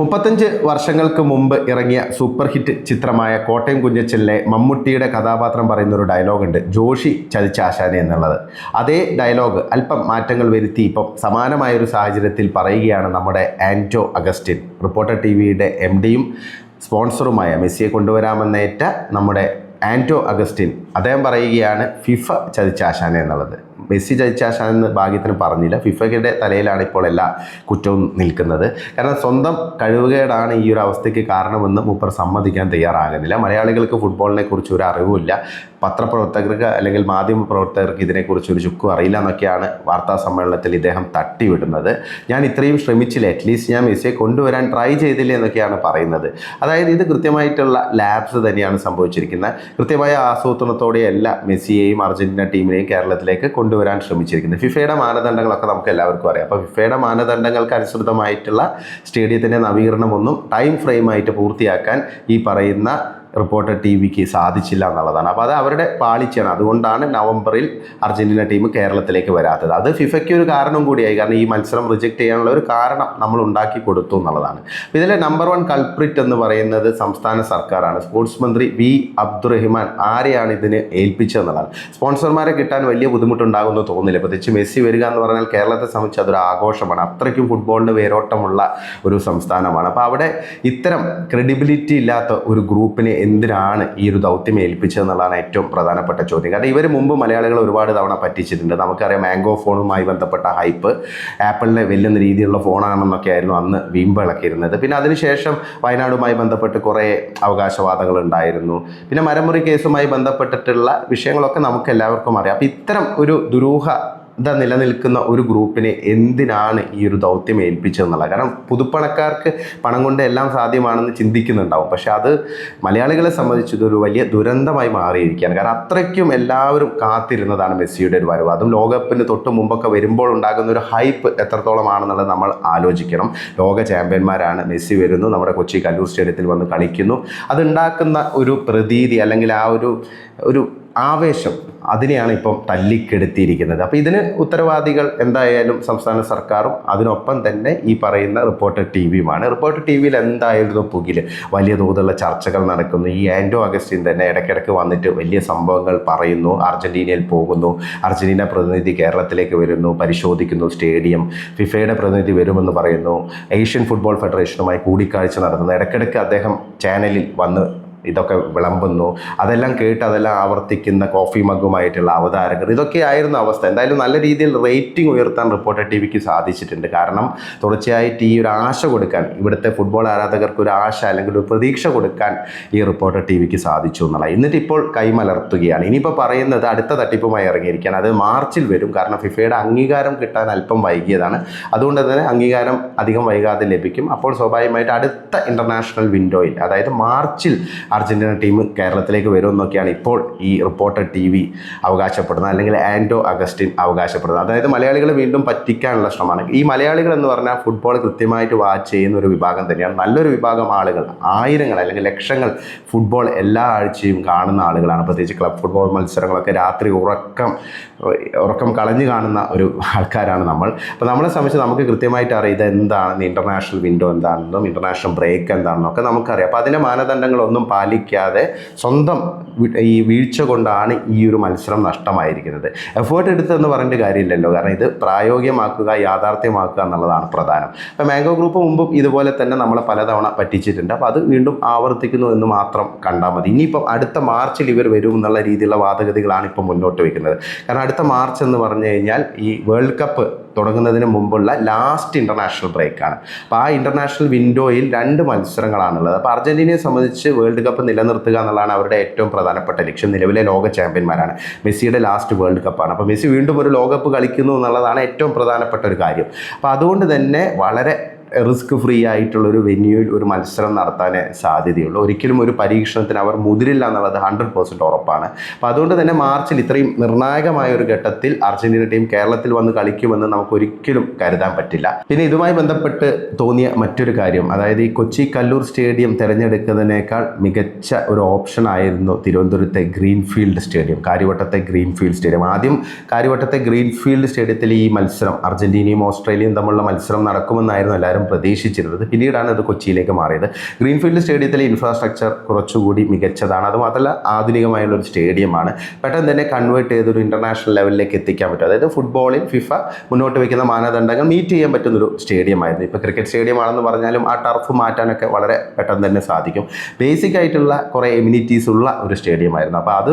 മുപ്പത്തഞ്ച് വർഷങ്ങൾക്ക് മുമ്പ് ഇറങ്ങിയ സൂപ്പർ ഹിറ്റ് ചിത്രമായ കോട്ടയം കുഞ്ഞച്ചലിലെ മമ്മൂട്ടിയുടെ കഥാപാത്രം പറയുന്ന ഒരു ഡയലോഗുണ്ട് ജോഷി ചതിച്ചാശാനെ എന്നുള്ളത്. അതേ ഡയലോഗ് അല്പം മാറ്റങ്ങൾ വരുത്തി ഇപ്പം സമാനമായൊരു സാഹചര്യത്തിൽ പറയുകയാണ് നമ്മുടെ ആന്റോ അഗസ്റ്റിൻ. റിപ്പോർട്ടർ ടി വിയുടെ എം ഡിയും സ്പോൺസറുമായ മെസ്സിയെ കൊണ്ടുവരാമെന്നേറ്റ നമ്മുടെ ആന്റോ അഗസ്റ്റിൻ അദ്ദേഹം പറയുകയാണ് ഫിഫ ചതിച്ചാശാനെ എന്നുള്ളത്. മെസ്സി ജയിച്ചാശാന്ന് ഭാഗ്യത്തിന് പറഞ്ഞില്ല. ഫിഫയുടെ തലയിലാണ് ഇപ്പോൾ എല്ലാ കുറ്റവും നിൽക്കുന്നത്. കാരണം സ്വന്തം കഴിവുകേടാണ് ഈ ഒരു അവസ്ഥയ്ക്ക് കാരണമെന്ന് മൂപ്പർ സമ്മതിക്കാൻ തയ്യാറാകുന്നില്ല. മലയാളികൾക്ക് ഫുട്ബോളിനെ കുറിച്ച് ഒരു അറിവുമില്ല. പത്രപ്രവർത്തകർക്ക് അല്ലെങ്കിൽ മാധ്യമ പ്രവർത്തകർക്ക് ഇതിനെക്കുറിച്ച് ഒരു ചുക്കും അറിയില്ല എന്നൊക്കെയാണ് വാർത്താ സമ്മേളനത്തിൽ ഇദ്ദേഹം തട്ടിവിടുന്നത്. ഞാൻ ഇത്രയും ശ്രമിച്ചില്ല. അറ്റ്ലീസ്റ്റ് ഞാൻ മെസ്സിയെ കൊണ്ടുവരാൻ ട്രൈ ചെയ്തില്ല എന്നൊക്കെയാണ് പറയുന്നത്. അതായത് ഇത് കൃത്യമായിട്ടുള്ള ലാബ്സ് തന്നെയാണ് സംഭവിച്ചിരിക്കുന്നത്. കൃത്യമായ ആസൂത്രണത്തോടെയല്ല മെസ്സിയെയും അർജന്റീന ടീമിനെയും കേരളത്തിലേക്ക് കൊണ്ടുവരാൻ ശ്രമിച്ചിരിക്കുന്നത്. ഫിഫയുടെ മാനദണ്ഡങ്ങളൊക്കെ നമുക്ക് എല്ലാവർക്കും അറിയാം. അപ്പോൾ ഫിഫയുടെ മാനദണ്ഡങ്ങൾക്ക് അനുസൃതമായിട്ടുള്ള സ്റ്റേഡിയത്തിന്റെ നവീകരണമൊന്നും ടൈം ഫ്രെയിമായിട്ട് പൂർത്തിയാക്കാൻ ഈ പറയുന്ന റിപ്പോർട്ടർ ടി വിക്ക് സാധിച്ചില്ല എന്നുള്ളതാണ്. അപ്പോൾ അത് അവരുടെ പാളിച്ചാണ് അതുകൊണ്ടാണ് നവംബറിൽ അർജന്റീന ടീം കേരളത്തിലേക്ക് വരാത്തത്. അത് ഫിഫയ്ക്ക് ഒരു കാരണം കൂടിയായി. കാരണം ഈ മത്സരം റിജക്റ്റ് ചെയ്യാനുള്ള ഒരു കാരണം നമ്മൾ ഉണ്ടാക്കി കൊടുത്തു എന്നുള്ളതാണ്. ഇതിലെ നമ്പർ വൺ കൾപ്രിറ്റ് എന്ന് പറയുന്നത് സംസ്ഥാന സർക്കാരാണ്. സ്പോർട്സ് മന്ത്രി വി അബ്ദുറഹിമാൻ ആരെയാണ് ഇതിന് ഏൽപ്പിച്ചതെന്നുള്ളതാണ് സ്പോൺസർമാരെ കിട്ടാൻ വലിയ ബുദ്ധിമുട്ടുണ്ടാകുമെന്ന് തോന്നുന്നില്ല. പ്രത്യേകിച്ച് മെസ്സി വരിക എന്ന് പറഞ്ഞാൽ കേരളത്തെ സംബന്ധിച്ച് അതൊരു ആഘോഷമാണ്. അത്രയ്ക്കും ഫുട്ബോളിന് വേരോട്ടമുള്ള ഒരു സംസ്ഥാനമാണ്. അപ്പോൾ അവിടെ ഇത്തരം ക്രെഡിബിലിറ്റി ഇല്ലാത്ത ഒരു ഗ്രൂപ്പിനെ എന്തിനാണ് ഈ ഒരു ദൗത്യം ഏൽപ്പിച്ചതെന്നുള്ളതാണ് ഏറ്റവും പ്രധാനപ്പെട്ട ചോദ്യം. കാരണം ഇവർ മുമ്പ് മലയാളികൾ ഒരുപാട് തവണ പറ്റിച്ചിട്ടുണ്ട്. നമുക്കറിയാം മാംഗോ ഫോണുമായി ബന്ധപ്പെട്ട ഹൈപ്പ് ആപ്പിളിനെ വെല്ലുന്ന രീതിയിലുള്ള ഫോണാണെന്നൊക്കെ ആയിരുന്നു അന്ന് വീമ്പിളക്കിയിരുന്നത് പിന്നെ അതിനുശേഷം വയനാടുമായി ബന്ധപ്പെട്ട് കുറേ അവകാശവാദങ്ങൾ ഉണ്ടായിരുന്നു. പിന്നെ മരമുറി കേസുമായി ബന്ധപ്പെട്ടിട്ടുള്ള വിഷയങ്ങളൊക്കെ നമുക്ക് എല്ലാവർക്കും അറിയാം. അപ്പോൾ ഇത്തരം ഒരു ദുരൂഹ ഇതാ നിലനിൽക്കുന്ന ഒരു ഗ്രൂപ്പിനെ എന്തിനാണ് ഈ ഒരു ദൗത്യം ഏൽപ്പിച്ചതെന്നുള്ളത്? കാരണം പുതുപ്പണക്കാർക്ക് പണം കൊണ്ട് എല്ലാം സാധ്യമാണെന്ന് ചിന്തിക്കുന്നുണ്ടാവും. പക്ഷെ അത് മലയാളികളെ സംബന്ധിച്ച് ഇതൊരു വലിയ ദുരന്തമായി മാറിയിരിക്കുകയാണ്. കാരണം അത്രയ്ക്കും എല്ലാവരും കാത്തിരുന്നതാണ് മെസ്സിയുടെ ഒരു വരവ്. അതും ലോകകപ്പിന് തൊട്ട് മുമ്പൊക്കെ വരുമ്പോൾ ഉണ്ടാകുന്ന ഒരു ഹൈപ്പ് എത്രത്തോളമാണെന്നുള്ളത് നമ്മൾ ആലോചിക്കണം. ലോക ചാമ്പ്യന്മാരാണ് മെസ്സി വരുന്നു. നമ്മുടെ കൊച്ചി കല്ലൂർ സ്റ്റേഡിയത്തിൽ വന്ന് കളിക്കുന്നു. അതുണ്ടാക്കുന്ന ഒരു പ്രതീതി അല്ലെങ്കിൽ ആ ഒരു ഒരു ആവേശം അതിനെയാണ് ഇപ്പം തല്ലിക്കെടുത്തിയിരിക്കുന്നത്. അപ്പോൾ ഇതിന് ഉത്തരവാദികൾ എന്തായാലും സംസ്ഥാന സർക്കാരും അതിനൊപ്പം തന്നെ ഈ പറയുന്ന റിപ്പോർട്ടർ ടി വിയുമാണ് റിപ്പോർട്ടർ ടി വിയിൽ എന്തായിരുന്നു പുകിൽ വലിയ തോതിലുള്ള ചർച്ചകൾ നടക്കുന്നു. ഈ ആൻഡോ അഗസ്റ്റിൻ തന്നെ ഇടയ്ക്കിടയ്ക്ക് വന്നിട്ട് വലിയ സംഭവങ്ങൾ പറയുന്നു. അർജന്റീനയിൽ പോകുന്നു. അർജന്റീന പ്രതിനിധി കേരളത്തിലേക്ക് വരുന്നു. പരിശോധിക്കുന്നു. സ്റ്റേഡിയം ഫിഫയുടെ പ്രതിനിധി വരുമെന്ന് പറയുന്നു. ഏഷ്യൻ ഫുട്ബോൾ ഫെഡറേഷനുമായി കൂടിക്കാഴ്ച നടത്തുന്നു. ഇടയ്ക്കിടയ്ക്ക് അദ്ദേഹം ചാനലിൽ വന്ന് ഇതൊക്കെ വിളമ്പുന്നു. അതെല്ലാം കേട്ട് അതെല്ലാം ആവർത്തിക്കുന്ന കോഫി മഗ്ഗുമായിട്ടുള്ള അവതാരകർ. ഇതൊക്കെയായിരുന്നു അവസ്ഥ. എന്തായാലും നല്ല രീതിയിൽ റേറ്റിംഗ് ഉയർത്താൻ റിപ്പോർട്ടർ ടി വിക്ക് സാധിച്ചിട്ടുണ്ട്. കാരണം തുടർച്ചയായിട്ട് ഈ ഒരു ആശ കൊടുക്കാൻ ഇവിടുത്തെ ഫുട്ബോൾ ആരാധകർക്ക് ഒരു ആശ അല്ലെങ്കിൽ ഒരു പ്രതീക്ഷ കൊടുക്കാൻ ഈ റിപ്പോർട്ടർ ടി വിക്ക് സാധിച്ചു എന്നുള്ള എന്നിട്ട് ഇപ്പോൾ കൈമലർത്തുകയാണ്. ഇനിയിപ്പോൾ പറയുന്നത് അടുത്ത തട്ടിപ്പുമായി ഇറങ്ങിയിരിക്കുകയാണ്. അത് മാർച്ചിൽ വരും. കാരണം ഫിഫയുടെ അംഗീകാരം കിട്ടാൻ അല്പം വൈകിയതാണ്. അതുകൊണ്ട് തന്നെ അംഗീകാരം അധികം വൈകാതെ ലഭിക്കും. അപ്പോൾ സ്വാഭാവികമായിട്ട് അടുത്ത ഇന്റർനാഷണൽ വിൻഡോയിൽ അതായത് മാർച്ചിൽ അർജന്റീന ടീം കേരളത്തിലേക്ക് വരുമെന്നൊക്കെയാണ് ഇപ്പോൾ ഈ റിപ്പോർട്ടർ ടി വി അവകാശപ്പെടുന്നത് അല്ലെങ്കിൽ ആൻഡോ അഗസ്റ്റിൻ അവകാശപ്പെടുന്നത്. അതായത് മലയാളികൾ വീണ്ടും പറ്റിക്കാനുള്ള ശ്രമമാണ്. ഈ മലയാളികൾ എന്ന് പറഞ്ഞാൽ ഫുട്ബോൾ കൃത്യമായിട്ട് വാച്ച് ചെയ്യുന്ന ഒരു വിഭാഗം തന്നെയാണ്. നല്ലൊരു വിഭാഗം ആളുകൾ ആയിരങ്ങൾ അല്ലെങ്കിൽ ലക്ഷങ്ങൾ ഫുട്ബോൾ എല്ലാ ആഴ്ചയും കാണുന്ന ആളുകളാണ്. പ്രത്യേകിച്ച് ക്ലബ് ഫുട്ബോൾ മത്സരങ്ങളൊക്കെ രാത്രി ഉറക്കം ഉറക്കം കളഞ്ഞു കാണുന്ന ഒരു ആൾക്കാരാണ് നമ്മൾ. അപ്പോൾ നമ്മളെ സംബന്ധിച്ച് നമുക്ക് കൃത്യമായിട്ട് അറിയുന്നത് എന്താണെന്ന് ഇന്റർനാഷണൽ വിൻഡോ എന്താണെന്നും ഇന്റർനാഷണൽ ബ്രേക്ക് എന്താണെന്നൊക്കെ നമുക്കറിയാം. അപ്പോൾ അതിന്റെ മാനദണ്ഡങ്ങളൊന്നും പാലിക്കാതെ സ്വന്തം ഈ വീഴ്ച കൊണ്ടാണ് ഈ ഒരു മത്സരം നഷ്ടമായിരിക്കുന്നത്. എഫേർട്ട് എടുത്തെന്ന് പറഞ്ഞിട്ട് കാര്യമില്ലല്ലോ. കാരണം ഇത് പ്രായോഗികമാക്കുക യാഥാർത്ഥ്യമാക്കുക എന്നുള്ളതാണ് പ്രധാനം. അപ്പോൾ മാംഗോ ഗ്രൂപ്പ് മുമ്പും ഇതുപോലെ തന്നെ നമ്മളെ പലതവണ പറ്റിച്ചിട്ടുണ്ട്. അപ്പോൾ അത് വീണ്ടും ആവർത്തിക്കുന്നു എന്ന് മാത്രം കണ്ടാൽ മതി. ഇനിയിപ്പം അടുത്ത മാർച്ചിൽ ഇവർ വരും എന്നുള്ള രീതിയിലുള്ള വാദഗതികളാണ് ഇപ്പോൾ മുന്നോട്ട് വയ്ക്കുന്നത് കാരണം അടുത്ത മാർച്ച് എന്ന് പറഞ്ഞു കഴിഞ്ഞാൽ ഈ വേൾഡ് കപ്പ് തുടങ്ങുന്നതിന് മുമ്പുള്ള ലാസ്റ്റ് ഇന്റർനാഷണൽ ബ്രേക്കാണ് അപ്പോൾ ആ ഇന്റർനാഷണൽ വിൻഡോയിൽ രണ്ട് മത്സരങ്ങളാണുള്ളത്. അപ്പോൾ അർജന്റീനയെ സംബന്ധിച്ച് വേൾഡ് കപ്പ് നിലനിർത്തുക എന്നുള്ളതാണ് അവരുടെ ഏറ്റവും പ്രധാനപ്പെട്ട ലക്ഷ്യം. നിലവിലെ ലോക ചാമ്പ്യന്മാരാണ്. മെസ്സിയുടെ ലാസ്റ്റ് വേൾഡ് കപ്പാണ് അപ്പോൾ മെസ്സി വീണ്ടും ഒരു ലോകകപ്പ് കളിക്കുന്നു എന്നുള്ളതാണ് ഏറ്റവും പ്രധാനപ്പെട്ട ഒരു കാര്യം. അപ്പോൾ അതുകൊണ്ട് തന്നെ വളരെ റിസ്ക് ഫ്രീ ആയിട്ടുള്ള ഒരു വെന്യൂയിൽ ഒരു മത്സരം നടത്താൻ സാധ്യതയുള്ളൂ. ഒരിക്കലും ഒരു പരീക്ഷണത്തിന് അവർ മുതിരില്ല എന്നുള്ളത് ഹൺഡ്രഡ് പെർസെന്റ് ഉറപ്പാണ്. അപ്പോൾ അതുകൊണ്ട് തന്നെ മാർച്ചിൽ ഇത്രയും നിർണായകമായ ഒരു ഘട്ടത്തിൽ അർജന്റീന ടീം കേരളത്തിൽ വന്ന് കളിക്കുമെന്ന് നമുക്ക് ഒരിക്കലും കരുതാൻ പറ്റില്ല. പിന്നെ ഇതുമായി ബന്ധപ്പെട്ട് തോന്നിയ മറ്റൊരു കാര്യം അതായത് ഈ കൊച്ചി കല്ലൂർ സ്റ്റേഡിയം തിരഞ്ഞെടുക്കുന്നതിനേക്കാൾ മികച്ച ഒരു ഓപ്ഷൻ ആയിരുന്നു തിരുവനന്തപുരത്തെ ഗ്രീൻഫീൽഡ് സ്റ്റേഡിയം കാര്യവട്ടത്തെ ഗ്രീൻഫീൽഡ് സ്റ്റേഡിയം. ആദ്യം കാര്യവട്ടത്തെ ഗ്രീൻഫീൽഡ് സ്റ്റേഡിയത്തിൽ ഈ മത്സരം അർജന്റീനയും ഓസ്ട്രേലിയയും തമ്മിലുള്ള മത്സരം നടക്കുമെന്നായിരുന്നു എല്ലാവരും പ്രതീക്ഷിച്ചിരുന്നത്. പിന്നീടാണ് അത് കൊച്ചിയിലേക്ക് മാറിയത്. ഗ്രീൻഫീൽഡ് സ്റ്റേഡിയത്തിലെ ഇൻഫ്രാസ്ട്രക്ചർ കുറച്ചുകൂടി മികച്ചതാണ്. അതുമാത്രമല്ല ആധുനികമായുള്ള ഒരു സ്റ്റേഡിയമാണ്. പെട്ടെന്ന് തന്നെ കൺവേർട്ട് ചെയ്തൊരു ഇന്റർനാഷണൽ ലെവലിലേക്ക് എത്തിക്കാൻ പറ്റും. അതായത് ഫുട്ബോളിൽ ഫിഫ മുന്നോട്ട് വയ്ക്കുന്ന മാനദണ്ഡങ്ങൾ മീറ്റ് ചെയ്യാൻ പറ്റുന്നൊരു സ്റ്റേഡിയമായിരുന്നു. ഇപ്പോൾ ക്രിക്കറ്റ് സ്റ്റേഡിയം ആണെന്ന് പറഞ്ഞാലും ആ ടർഫ് മാറ്റാനൊക്കെ വളരെ പെട്ടെന്ന് തന്നെ സാധിക്കും. ബേസിക് ആയിട്ടുള്ള കുറേ എമ്യൂണിറ്റീസ് ഉള്ള ഒരു സ്റ്റേഡിയമായിരുന്നു. അപ്പോൾ അത്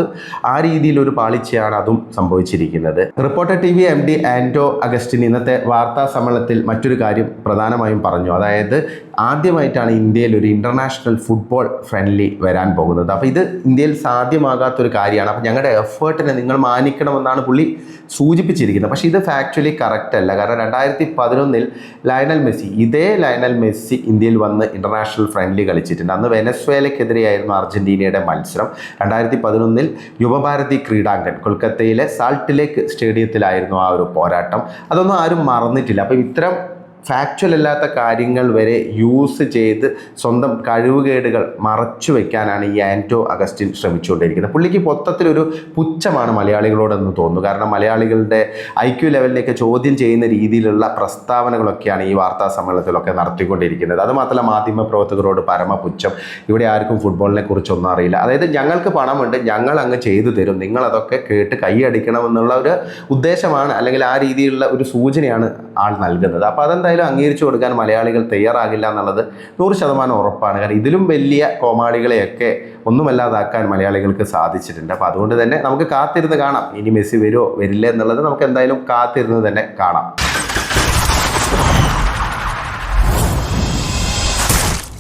ആ രീതിയിൽ ഒരു പാളിച്ചയാണ് അതും സംഭവിച്ചിരിക്കുന്നത്. Reporter T V M D Anto Augustine ഇന്നത്തെ വാർത്താ സമ്മേളനത്തിൽ മറ്റൊരു കാര്യം പ്രധാനമായും പറഞ്ഞു. അതായത് ആദ്യമായിട്ടാണ് ഇന്ത്യയിൽ ഒരു ഇന്റർനാഷണൽ ഫുട്ബോൾ ഫ്രണ്ട്ലി വരാൻ പോകുന്നത്. അപ്പോൾ ഇത് ഇന്ത്യയിൽ സാധ്യമാകാത്തൊരു കാര്യമാണ്. അപ്പോൾ ഞങ്ങളുടെ എഫേർട്ടിനെ നിങ്ങൾ മാനിക്കണമെന്നാണ് പുള്ളി സൂചിപ്പിച്ചിരിക്കുന്നത്. പക്ഷേ ഇത് ഫാക്ച്വലി കറക്റ്റ് അല്ല. കാരണം രണ്ടായിരത്തി പതിനൊന്നിൽ ലയണൽ മെസ്സി ഇതേ ലയണൽ മെസ്സി ഇന്ത്യയിൽ വന്ന് ഇന്റർനാഷണൽ ഫ്രണ്ട്ലി കളിച്ചിട്ടുണ്ട്. അന്ന് വെനസ്വേലയ്ക്കെതിരെയായിരുന്നു അർജന്റീനയുടെ മത്സരം. രണ്ടായിരത്തി പതിനൊന്നിൽ യുവഭാരതി ക്രീഡാങ്കൻ കൊൽക്കത്തയിലെ സാൾട്ട് ലേക്ക് സ്റ്റേഡിയത്തിലായിരുന്നു ആ ഒരു പോരാട്ടം. അതൊന്നും ആരും മറന്നിട്ടില്ല. അപ്പം ഇത്തരം ഫാക്ച്വൽ അല്ലാത്ത കാര്യങ്ങൾ വരെ യൂസ് ചെയ്ത് സ്വന്തം കഴിവുകേടുകൾ മറച്ചു വയ്ക്കാനാണ് ഈ ആന്റോ അഗസ്റ്റിൻ ശ്രമിച്ചുകൊണ്ടിരിക്കുന്നത്. പുള്ളിക്ക് മൊത്തത്തിലൊരു പുച്ഛമാണ് മലയാളികളോടെന്ന് തോന്നുന്നു. കാരണം മലയാളികളുടെ ഐ ക്യു ലെവലിലേക്ക് ചോദ്യം ചെയ്യുന്ന രീതിയിലുള്ള പ്രസ്താവനകളൊക്കെയാണ് ഈ വാർത്താ സമ്മേളനത്തിലൊക്കെ നടത്തിക്കൊണ്ടിരിക്കുന്നത്. അതുമാത്രമല്ല മാധ്യമ പ്രവർത്തകരോട് പരമപുച്ഛം. ഇവിടെ ആർക്കും ഫുട്ബോളിനെ കുറിച്ചൊന്നും അറിയില്ല. അതായത് ഞങ്ങൾക്ക് പണമുണ്ട് ഞങ്ങൾ അങ്ങ് ചെയ്തു തരും. നിങ്ങളതൊക്കെ കേട്ട് കൈയടിക്കണമെന്നുള്ള ഒരു ഉദ്ദേശമാണ് അല്ലെങ്കിൽ ആ രീതിയിലുള്ള ഒരു സൂചനയാണ് ആൾ നൽകുന്നത്. അപ്പോൾ അതെന്തായാലും അംഗീകരിച്ചു കൊടുക്കാൻ മലയാളികൾ തയ്യാറാകില്ല എന്നുള്ളത് നൂറ് ശതമാനം ഉറപ്പാണ്. കാരണം ഇതിലും വലിയ കോമാളികളെയൊക്കെ ഒന്നുമല്ലാതാക്കാൻ മലയാളികൾക്ക് സാധിച്ചിട്ടുണ്ട്. അപ്പോൾ അതുകൊണ്ട് തന്നെ നമുക്ക് കാത്തിരുന്ന് കാണാം. ഇനി മെസ്സി വരുമോ വരില്ല എന്നുള്ളത് നമുക്ക് എന്തായാലും കാത്തിരുന്ന് തന്നെ കാണാം.